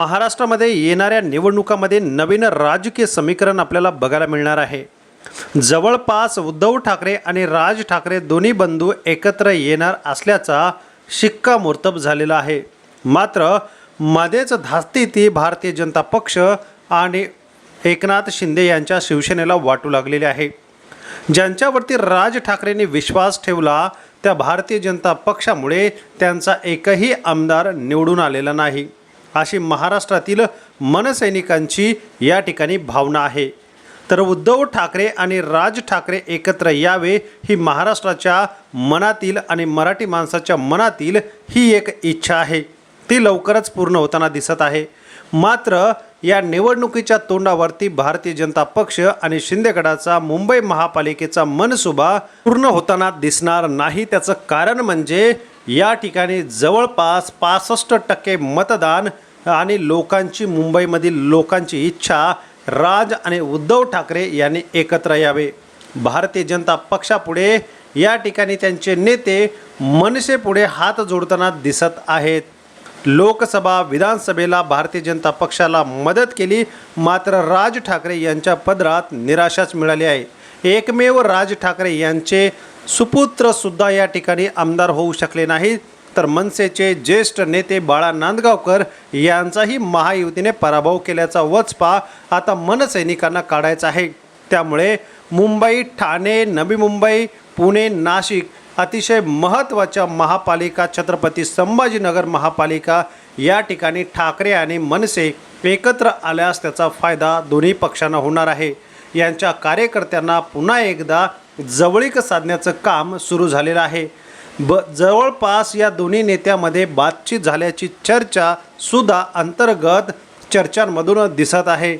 महाराष्ट्रामध्ये येणाऱ्या निवडणुकामध्ये नवीन राजकीय समीकरण आपल्याला बघायला मिळणार आहे. जवळपास उद्धव ठाकरे आणि राज ठाकरे दोन्ही बंधू एकत्र येणार असल्याचा शिक्कामोर्तब झालेला आहे. मात्र मध्येच धास्ती ती भारतीय जनता पक्ष आणि एकनाथ शिंदे यांच्या शिवसेनेला वाटू लागलेली आहे. ज्यांच्यावरती राज ठाकरेंनी विश्वास ठेवला त्या भारतीय जनता पक्षामुळे त्यांचा एकही आमदार निवडून आलेला नाही. अशी महाराष्ट्रातील मनसैनिकांची या ठिकाणी भावना आहे. तर उद्धव ठाकरे आणि राज ठाकरे एकत्र यावे ही महाराष्ट्राच्या मनातील आणि मराठी माणसाच्या मनातील ही एक इच्छा आहे. ती लवकरच पूर्ण होताना दिसत आहे. मात्र या निवडणुकीच्या तोंडावरती भारतीय जनता पक्ष आणि शिंदेगडाचा मुंबई महापालिकेचा मनसुबा पूर्ण होताना दिसणार नाही. त्याचं कारण म्हणजे या ठिकाणी जवळपास पासष्ट टक्के मतदान आणि लोकांची मुंबईमधील लोकांची इच्छा राज आणि उद्धव ठाकरे यांनी एकत्र यावे. भारतीय जनता पक्षापुढे या ठिकाणी त्यांचे नेते मनसेपुढे हात जोडताना दिसत आहेत. लोकसभा विधानसभेला भारतीय जनता पक्षाला मदत केली मात्र राज ठाकरे यांच्या पदरात निराशाच मिळाली आहे. एकमेव राज ठाकरे यांचे सुपुत्रसुद्धा या ठिकाणी आमदार होऊ शकले नाहीत. तर मनसेचे ज्येष्ठ नेते बाळा नांदगावकर यांचाही महायुतीने पराभव केल्याचा वचपा आता मनसैनिकांना काढायचा आहे. त्यामुळे मुंबई ठाणे नवी मुंबई पुणे नाशिक अतिशय महत्त्वाच्या महापालिका छत्रपती संभाजीनगर महापालिका या ठिकाणी ठाकरे आणि मनसे एकत्र आल्यास त्याचा फायदा दोन्ही पक्षांना होणार आहे. यांच्या कार्यकर्त्यांना पुन्हा एकदा जवळीक साधण्याचं काम सुरू झालेलं आहे. ब जवळपास या दोन्ही नेत्यामध्ये बातचीत झाल्याची चर्चा सुद्धा अंतर्गत चर्चांमधून दिसत आहे.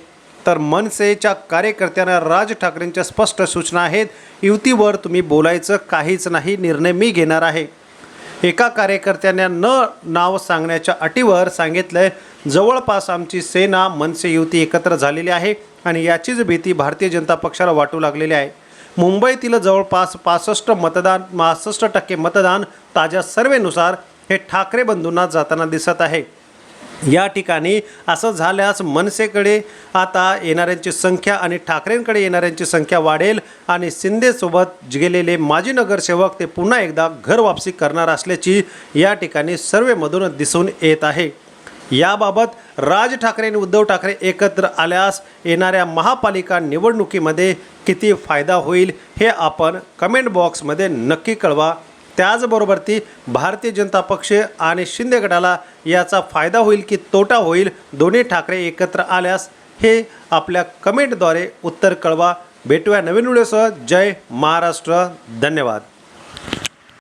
तर मनसेच्या कार्यकर्त्यांना राज ठाकरेंच्या स्पष्ट सूचना आहेत. युतीवर तुम्ही बोलायचं काहीच नाही निर्णय मी घेणार आहे. एका कार्यकर्त्यांना न नाव सांगण्याच्या अटीवर सांगितलंय जवळपास आमची सेना मनसे युती एकत्र झालेली आहे आणि याचीच भीती भारतीय जनता पक्षाला वाटू लागलेली आहे. मुंबईतील जवळपास पासष्ट मतदान पासष्ट टक्के मतदान ताज्या सर्वेनुसार हे ठाकरे बंधूंना जाताना दिसत आहे. या ठिकाणी असं झाल्यास मनसेकडे आता येणाऱ्यांची संख्या आणि ठाकरेंकडे येणाऱ्यांची संख्या वाढेल आणि शिंदेसोबत गेलेले माजी नगरसेवक ते पुन्हा एकदा घर वापसी करणार असल्याची या ठिकाणी सर्वेमधून दिसून येत आहे. याबाबत राज ठाकरे आणि उद्धव ठाकरे एकत्र आल्यास येणाऱ्या महापालिका निवडणुकीमध्ये किती फायदा होईल हे आपण कमेंट बॉक्समध्ये नक्की कळवा. त्याचबरोबर ती भारतीय जनता पक्ष आणि शिंदे गटाला याचा फायदा होईल की तोटा होईल दोन्ही ठाकरे एकत्र आल्यास हे आपल्या कमेंटद्वारे उत्तर कळवा. भेटूया नवीन व्हिडिओसह. जय महाराष्ट्र. धन्यवाद.